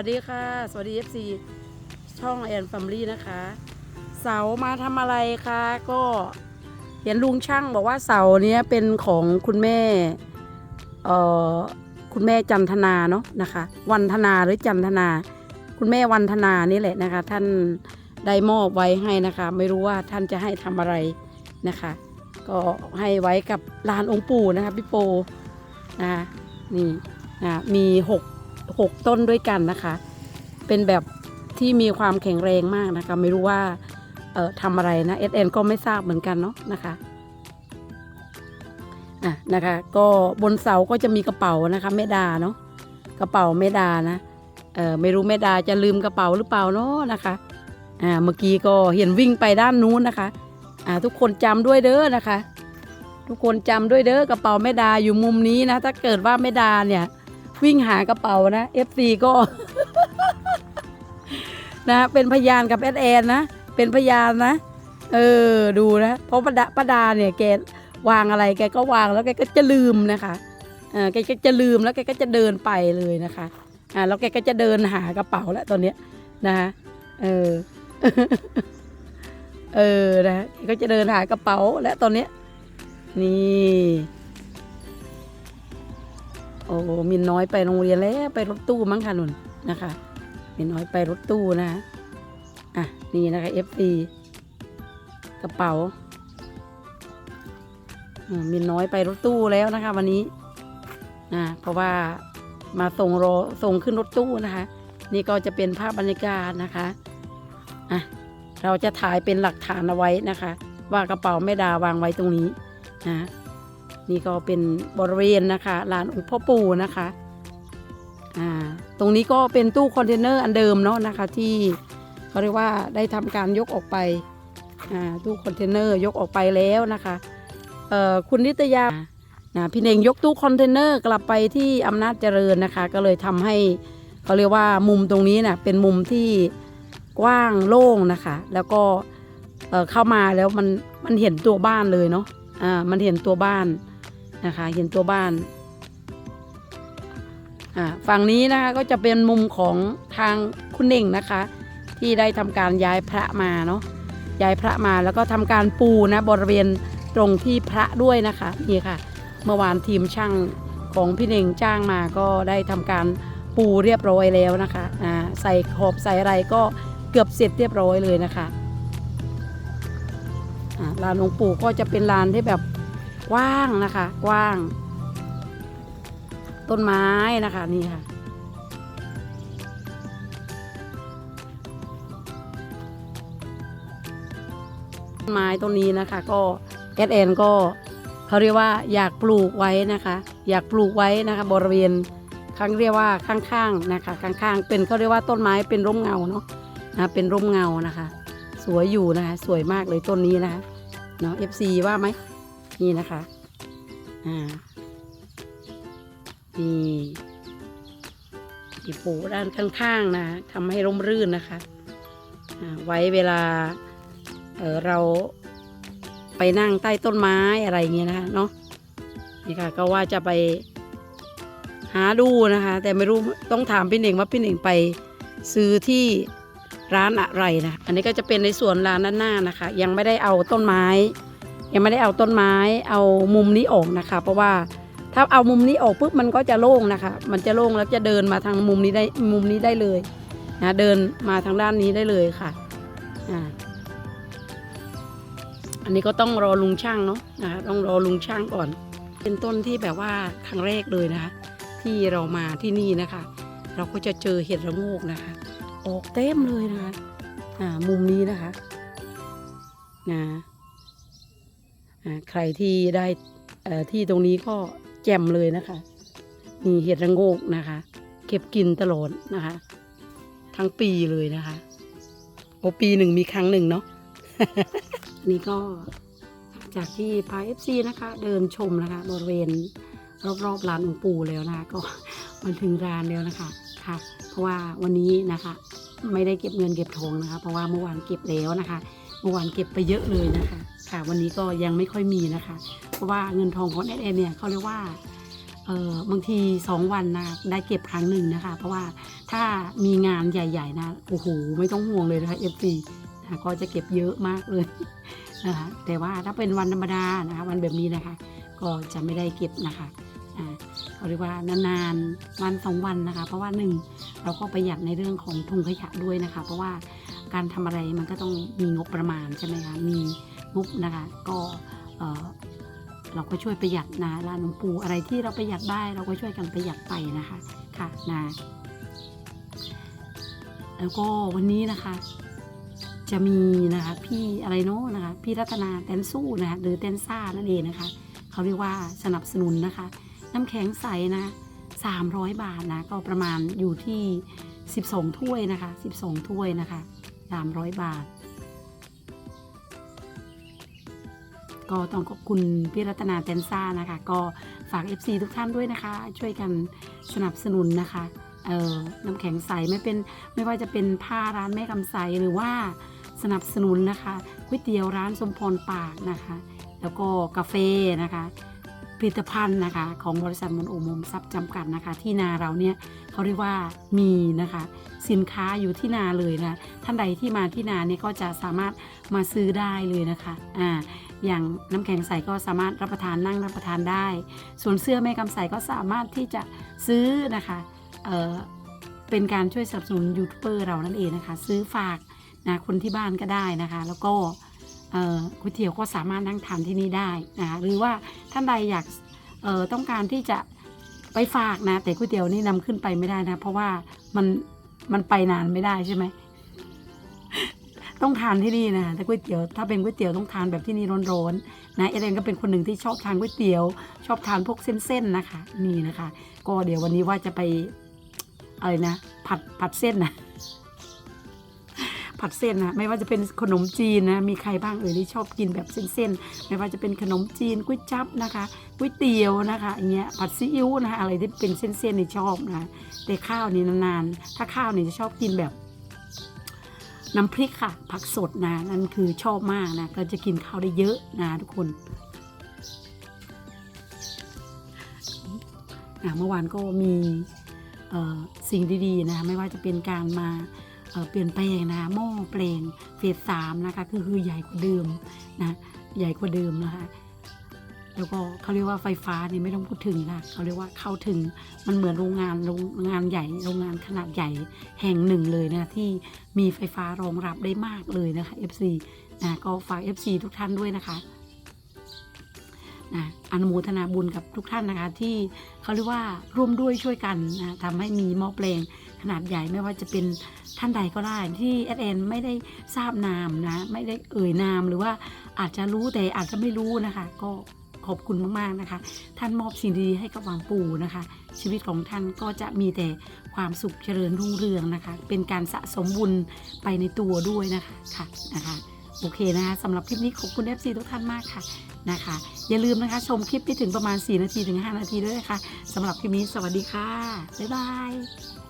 วัสดีค่ะ สวัสดี FC ช่องแอนฟัมลี่นะคะ เสามาทำอะไรคะก็เห็นลุงช่างบอกว่าเสาเนี้ยเป็นของคุณแม่เอ่อคุณแม่จันทนาเนาะนะคะ วันธนาหรือจันทนา คุณแม่วันธนานี่แหละนะคะ ท่านได้มอบไว้ให้นะคะ ไม่รู้ว่าท่านจะให้ทำอะไรนะคะ ก็ให้ไว้กับลานองค์ปู่นะคะพี่โปนะะนี่นะมีหก หกต้นด้วยกันนะคะ เป็นแบบที่มีความแข็งแรงมากนะคะ ไม่รู้ว่าเอ่อทำอะไรนะเอสเอ็นก็ไม่ทราบเหมือนกันเนาะนะคะอะนะคะก็บนเสาก็จะมีกระเป๋านะคะแม่ดาเนาะกระเป๋าแม่ดานะเออไม่รู้แม่ดาจะลืมกระเป๋าหรือเปล่าเนาะนะคะอ่าเมื่อกี้ก็เห็นวิ่งไปด้านนู้นนะคะอ่าทุกคนจำด้วยเด้อนะคะ ทุกคนจำด้วยเด้อกระเป๋าแม่ดาอยู่มุมนี้นะถ้าเกิดว่าแม่ดาเนี่ย วิ่งหากระเป๋านะ FC ก็ นะเป็นพยานกับแอดแอนนะ เป็นพยานนะ เออดูนะเพราะป้าดาป้าดาเนี่ยแกวางอะไรแกก็วางแล้วแกก็จะลืมนะคะเออแกก็จะลืมแล้วแกก็จะเดินไปเลยนะคะอ่าแล้วแกก็จะเดินหากระเป๋าแล้วตอนเนี้ยนะคะเออเออนะแกก็จะเดินหากระเป๋าและตอนเนี้ยนี่ โอ้มินน้อยไปโรงเรียนแล้วไปรถตู้มั้งค่ะนุ่นนะคะมินน้อยไปรถตู้นะอะนี่นะคะ FD กระเป๋ามมินน้อยไปรถตู้แล้วนะคะ วันนี้นะเพราะว่ามาส่งรอส่งขึ้นรถตู้นะคะ นี่ก็จะเป็นภาพบรรยากาศนะคะอะเราจะถ่ายเป็นหลักฐานเอาไว้นะคะ ว่ากระเป๋าแม่ดาวางไว้ตรงนี้นะ นี่ก็เป็นบริเวณนะคะลานองค์พ่อปู่นะคะอ่าตรงนี้ก็เป็นตู้คอนเทนเนอร์อันเดิมเนาะนะคะที่เขาเรียกว่าได้ทำการยกออกไปอ่าตู้คอนเทนเนอร์ยกออกไปแล้วนะคะเอ่อคุณนิตยานะพี่เน่งยกตู้คอนเทนเนอร์กลับไปที่อำนาจเจริญนะคะ ก็เลยทำให้เขาเรียกว่ามุมตรงนี้นะเป็นมุมที่กว้างโล่งนะคะ แล้วก็เอ่อเข้ามาแล้วมันมันเห็นตัวบ้านเลยเนาะอ่ามันเห็นตัวบ้าน นะคะเห็นตัวบ้านฝั่งนี้นะคะก็จะเป็นมุมของทางคุณเน่งนะคะ ที่ได้ทำการย้ายพระมาเนาะย้ายพระมาแล้วก็ทำการปูนะบริเวณตรงที่พระด้วยนะคะนี่ค่ะ เมื่อวานทีมช่างของพี่เน่งจ้างมาก็ได้ทำการปูเรียบร้อยแล้วนะคะอ่าใส่ขอบใส่อะไรก็เกือบเสร็จเรียบร้อยเลยนะคะลานหลวงปู่ก็จะเป็นลานที่แบบ กว้างนะคะ กว้าง ต้นไม้นะคะนี่ค่ะ ต้นไม้ต้นนี้นะคะ ก็เอสเอ็นก็เขาเรียกว่าอยากปลูกไว้นะคะ อยากปลูกไว้นะคะ บริเวณข้างเรียกว่าข้างๆนะคะข้างๆเป็นเขาเรียกว่าต้นไม้เป็นร่มเงาเนาะนะเป็นร่มเงานะคะ สวยอยู่นะคะ สวยมากเลยต้นนี้นะคะเนาะ FC ว่าไหม นี่นะคะ อ่า นี่ที่ปลูกด้านข้างๆนะทำให้ร่มรื่นนะคะอ่าไว้เวลาเออเราไปนั่งใต้ต้นไม้อะไรอย่างเงี้ยนะคะเนาะนี่ค่ะก็ว่าจะไปหาดูนะคะ แต่ไม่รู้ต้องถามพี่เน่งว่าพี่เน่งไปซื้อที่ร้านอะไรนะ อันนี้ก็จะเป็นในส่วนร้านด้านหน้านะคะ ยังไม่ได้เอาต้นไม้ ยังไม่ได้เอาต้นไม้เอามุมนี้ออกนะคะ เพราะว่าถ้าเอามุมนี้ออกปุ๊บมันก็จะโล่งนะคะ มันจะโล่งแล้วจะเดินมาทางมุมนี้ได้มุมนี้ได้เลยนะเดินมาทางด้านนี้ได้เลยค่ะอ่าอันนี้ก็ต้องรอลุงช่างเนาะนะคะต้องรอลุงช่างก่อน เป็นต้นที่แบบว่าครั้งแรกเลยนะคะ ที่เรามาที่นี่นะคะ เราก็จะเจอเห็ดระโงกนะคะออกเต็มเลยนะคะอ่ามุมนี้นะคะนะ ใครที่ได้ที่ตรงนี้ก็แจ่มเลยนะคะ มีเห็ดระโงกนะคะ เก็บกินตลอดนะคะ ทั้งปีเลยนะคะ โอปีหนึ่งมีครั้งหนึ่งเนาะนี่ก็จากที่พาเอฟซีนะคะ เดินชมนะคะ บริเวณรอบๆร้านองปู่แล้วนะคะก็มันถึงร้านแล้วนะคะค่ะ เพราะว่าวันนี้นะคะ ไม่ได้เก็บเงินเก็บทองนะคะ เพราะว่าเมื่อวานเก็บแล้วนะคะ เมื่อวานเก็บไปเยอะเลยนะคะ ค่ะวันนี้ก็ยังไม่ค่อยมีนะคะ เพราะว่าเงินทองของแอดเอเนี่ยเขาเรียกว่าเออบางทีสองวันนะได้เก็บครั้งหนึ่งนะคะ เพราะว่าถ้ามีงานใหญ่ ๆ นะโอ้โหไม่ต้องห่วงเลยนะคะ FC นะก็จะเก็บเยอะมากเลยนะคะแต่ว่าถ้าเป็นวันธรรมดานะคะวันแบบนี้นะคะ ก็จะไม่ได้เก็บนะคะอ่าเขาเรียกว่านานๆวันสองวันนะคะ เพราะว่าหนึ่งเราก็ประหยัดในเรื่องของถุงขยะด้วยนะคะ เพราะว่าการทำอะไรมันก็ต้องมีงบประมาณใช่ไหมคะมี งบนะคะก็เอ่อเราก็ช่วยประหยัดนะร้านหลวงปู่อะไรที่เราประหยัดได้เราก็ช่วยกันประหยัดไปนะคะค่ะนะแล้วก็วันนี้นะคะ จะมีนะคะพี่อะไรเนาะนะคะพี่รัตนาแตนสู้นะคะหรือแตนซ่านั่นเองนะคะ เขาเรียกว่าสนับสนุนนะคะ น้ำแข็งใสนะ300 บาทนะก็ประมาณอยู่ที่ 12 ถ้วยนะคะ 12 ถ้วยนะคะ 300 บาท ก็ต้องขอบคุณพี่รัตนาเตนซ่านะคะ ก็ฝาก FC ทุกท่านด้วยนะคะ ช่วยกันสนับสนุนนะคะเอ่อน้ำแข็งใสไม่เป็นไม่ว่าจะเป็นผ้าร้านแม่กำใสหรือว่าสนับสนุนนะคะก๋วยเตี๋ยวร้านสมพรปากนะคะ แล้วก็กาแฟนะคะผลิตภัณฑ์นะคะของบริษัทมนโอมมทรัพย์จำกัดนะคะ ที่นาเราเนี่ยเขาเรียกว่ามีนะคะ สินค้าอยู่ที่นาเลยนะท่านใดที่มาที่นาเนี่ยก็จะสามารถมาซื้อได้เลยนะคะอ่า อย่างน้ำแข็งใสก็สามารถรับประทานนั่งรับประทานได้ ส่วนเสื้อแม่กำใสก็สามารถที่จะซื้อนะคะเเป็นการช่วยสนับสนุนยูทูบเบอร์เรานั่นเองนะคะ ซื้อฝากนะคนที่บ้านก็ได้นะคะ แล้วก็ก๋วยเตี๋ยวก็สามารถนั่งทานที่นี่ได้นะคะหรือว่าท่านใดอยากต้องการที่จะไปฝากนะแต่ก๋วยเตี๋ยวนี่นำขึ้นไปไม่ได้นะ เพราะว่ามันมันไปนานไม่ได้ใช่ไหม ต้องทานที่นี่นะถ้าก๋วยเตี๋ยวถ้าเป็นก๋วยเตี๋ยวต้องทานแบบที่นี่ร้อนๆนะเอเดนก็เป็นคนหนึ่งที่ชอบทานก๋วยเตี๋ยว ชอบทานพวกเส้นๆนะคะ นี่นะคะ ก็เดี๋ยววันนี้ว่าจะไปอะไรนะ ผัดผัดเส้นนะผัดเส้นนะไม่ว่าจะเป็นขนมจีนนะมีใครบ้างเอ่ยที่ชอบกินแบบเส้นๆไม่ว่าจะเป็นขนมจีนก๋วยจั๊บนะคะก๋วยเตี๋ยวนะคะอย่างเงี้ยผัดซีอิ๊วนะคะอะไรที่เป็นเส้นๆนี่ชอบนะคะแต่ข้าวนี่นานๆถ้าข้าวนี่จะชอบกินแบบ น้ำพริกค่ะ ผักสดนะนั่นคือชอบมากนะ ก็จะกินข้าวได้เยอะนะทุกคนนะเมื่อวานก็มีสิ่งดีๆนะไม่ว่าจะเป็นการมาเเปลี่ยนแปลงนะหม้อแปลงเฟสสามนะคะคือคือใหญ่กว่าเดิมนะใหญ่กว่าเดิมนะคะ แล้วก็เขาเรียกว่าไฟฟ้านี่ไม่ต้องพูดถึงค่ะเขาเรียกว่าเข้าถึงมันเหมือนโรงงานโรงงานใหญ่โรงงานขนาดใหญ่แห่งหนึ่งเลยนะที่มีไฟฟ้ารองรับได้มากเลยนะคะ FC นะก็ฝาก FC ทุกท่านด้วยนะคะนะอนุโมทนาบุญกับทุกท่านนะคะ ที่เขาเรียกว่าร่วมด้วยช่วยกันนะทำให้มีหม้อแปลงขนาดใหญ่ไม่ว่าจะเป็นท่านใดก็ได้ที่เอสเไม่ได้ทราบนามนะ ไม่ได้เอ่ยนามหรือว่าอาจจะรู้แต่อาจจะไม่รู้นะคะ ก็ ขอบคุณมากๆนะคะ ท่านมอบสิ่งดีๆให้กับหวังปู่นะคะ ชีวิตของท่านก็จะมีแต่ความสุขเจริญรุ่งเรืองนะคะ เป็นการสะสมบุญไปในตัวด้วยนะคะค่ะนะคะโอเคนะคะสำหรับคลิปนี้ขอบคุณ FC ทุกท่านมากค่ะนะคะ อย่าลืมนะคะชมคลิปไปถึงประมาณ 4 นาทีถึง 5 นาทีด้วยนะคะสำหรับคลิปนี้สวัสดีค่ะ บ๊ายบาย